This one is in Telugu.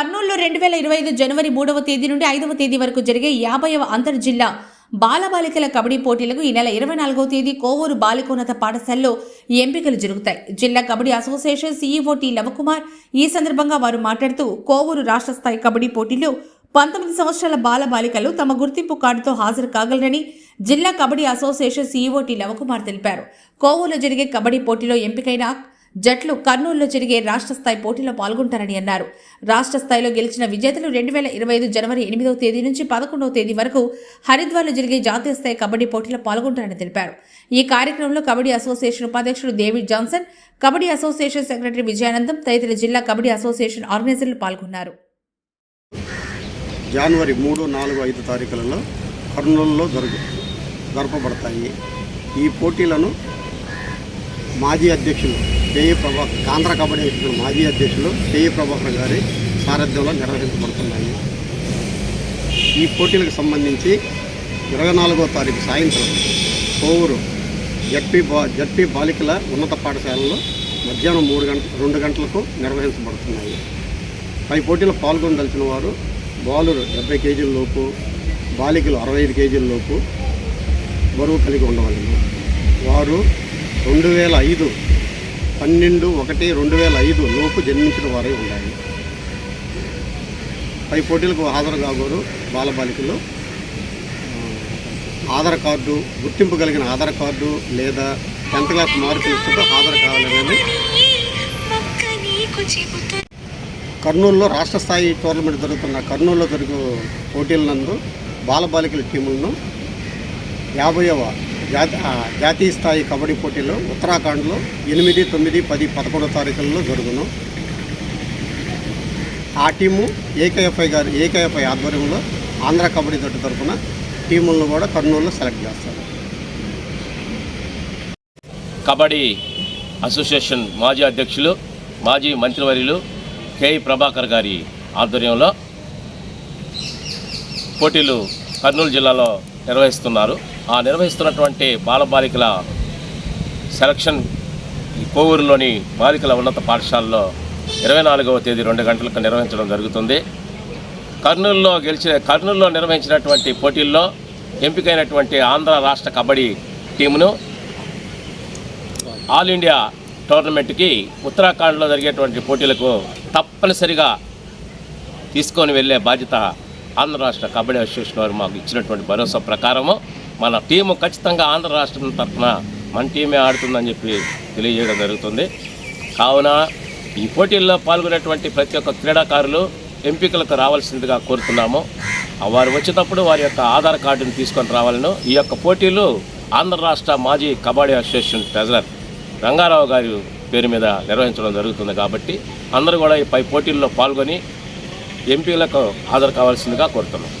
కర్నూలులో రెండు వేల ఇరవై ఐదు జనవరి మూడవ తేదీ నుండి ఐదవ తేదీ వరకు జరిగే యాభైవ అంతర్జిల్లా బాలబాలికల కబడ్డీ పోటీలకు ఈ నెల ఇరవై నాలుగవ తేదీ కోవూరు బాలికోన్నత పాఠశాలలో ఎంపికలు జరుగుతాయి. జిల్లా kabaddi association CEO T Lavakumar ఈ సందర్భంగా వారు మాట్లాడుతూ కోవూరు రాష్ట్ర స్థాయి కబడ్డీ పోటీలో పంతొమ్మిది సంవత్సరాల బాలబాలికలు తమ గుర్తింపు కార్డుతో హాజరు కాగలరని జిల్లా kabaddi association CEO T Lavakumar తెలిపారు. కోవూరులో జరిగే కబడ్డీ పోటీలో ఎంపికైన జట్లు కర్నూలులో జరిగే రాష్ట్ర స్థాయి పోటీలో పాల్గొంటారని అన్నారు. రాష్ట్ర స్థాయిలో గెలిచిన విజేతలు రెండు వేల ఇరవై ఐదు జనవరి ఎనిమిదవ తేదీ నుంచి పదకొండవ తేదీ వరకు హరిద్వార్లో జరిగే జాతీయ స్థాయి కబడ్డీ పోటీలో పాల్గొంటారని తెలిపారు. ఈ కార్యక్రమంలో కబడ్డీ అసోసియేషన్ ఉపాధ్యక్షుడు David Johnson kabaddi association secretary Vijayanandam తదితర జిల్లా కబడ్డీ అసోసియేషన్ ఆర్గనైజర్లు పాల్గొన్నారు. జనవరి మూడు నాలుగు ఐదు తారీఖులలో కర్నూలులో జరుగు జరపబడతాయి. ఈ పోటీలను మాజీ అధ్యక్షులు కేఏ ప్రభాకర్ ఆంధ్ర కబడ్డీ మాజీ అధ్యక్షులు కేఏ ప్రభాకర్ గారి సారథ్యంలో నిర్వహించబడుతున్నాయి. ఈ పోటీలకు సంబంధించి ఇరవై నాలుగో తారీఖు సాయంత్రం కోవూరు జడ్పీ బా జడ్పీ బాలికల ఉన్నత పాఠశాలలో మధ్యాహ్నం మూడు గంట రెండు గంటలకు నిర్వహించబడుతున్నాయి. పై పోటీలో పాల్గొనదలిచిన వారు బాలురు డెబ్బై కేజీల లోపు బాలికలు అరవై ఐదు కేజీల లోపు బరువు కలిగి ఉండవలను. వారు రెండు వేల ఐదు పన్నెండు ఒకటి రెండు వేల ఐదు లోపు జన్మించిన వారై ఉన్నాయి పై పోటీలకు హాజరు కాగోరు బాలబాలికలు. ఆధార్ కార్డు గుర్తింపు కలిగిన ఆధార్ కార్డు లేదా టెన్త్ క్లాస్ మార్కులతో హాజరు కావాలనేది కర్నూలులో రాష్ట్ర స్థాయి టోర్నమెంట్ జరుగుతున్న కర్నూలులో జరుగు పోటీల నందు బాలబాలికల టీములను యాభైవ జాతీయ స్థాయి కబడ్డీ పోటీలు ఉత్తరాఖండ్లో ఎనిమిది తొమ్మిది పది పదకొండో తారీఖులలో జరుగును. ఆ టీము ఏకేఎఫ్ఐ గారి ఏకేఎఫ్ఐ ఆధ్వర్యంలో ఆంధ్ర కబడ్డీ జట్టు తరఫున టీములను కూడా కర్నూలులో సెలెక్ట్ చేస్తారు. కబడ్డీ అసోసియేషన్ మాజీ అధ్యక్షులు మాజీ మంత్రివర్యులు కే. ప్రభాకర్ గారి ఆధ్వర్యంలో పోటీలు కర్నూలు జిల్లాలో నిర్వహిస్తున్నారు. నిర్వహిస్తున్నటువంటి బాలబాలికల సెలక్షన్ కోవూరులోని బాలికల ఉన్నత పాఠశాలలో ఇరవై నాలుగవ తేదీ రెండు గంటలకు నిర్వహించడం జరుగుతుంది. కర్నూలులో గెలిచిన కర్నూలులో నిర్వహించినటువంటి పోటీల్లో ఎంపికైనటువంటి ఆంధ్ర రాష్ట్ర కబడ్డీ టీమును ఆల్ ఇండియా టోర్నమెంట్కి ఉత్తరాఖండ్లో జరిగేటువంటి పోటీలకు తప్పనిసరిగా తీసుకొని వెళ్ళే బాధ్యత ఆంధ్ర రాష్ట్ర కబడ్డీ అసోసియేషన్ వారు మాకు ఇచ్చినటువంటి భరోసా ప్రకారము. మన టీము ఖచ్చితంగా ఆంధ్ర రాష్ట్రం తరఫున మన టీమే ఆడుతుందని చెప్పి తెలియజేయడం జరుగుతుంది. కావున ఈ పోటీల్లో పాల్గొనేటువంటి ప్రతి ఒక్క క్రీడాకారులు ఎంపికలకు రావాల్సిందిగా కోరుతున్నాము. వారు వచ్చేటప్పుడు వారి యొక్క ఆధార్ కార్డును తీసుకొని రావాలను. ఈ యొక్క పోటీలు ఆంధ్ర రాష్ట్ర మాజీ కబడ్డీ అసోసియేషన్ ట్రెజరర్ రంగారావు గారి పేరు మీద నిర్వహించడం జరుగుతుంది కాబట్టి అందరూ కూడా ఈ పై పోటీల్లో పాల్గొని ఎంపీలకు హాజరు కావాల్సిందిగా కోరుతున్నాం.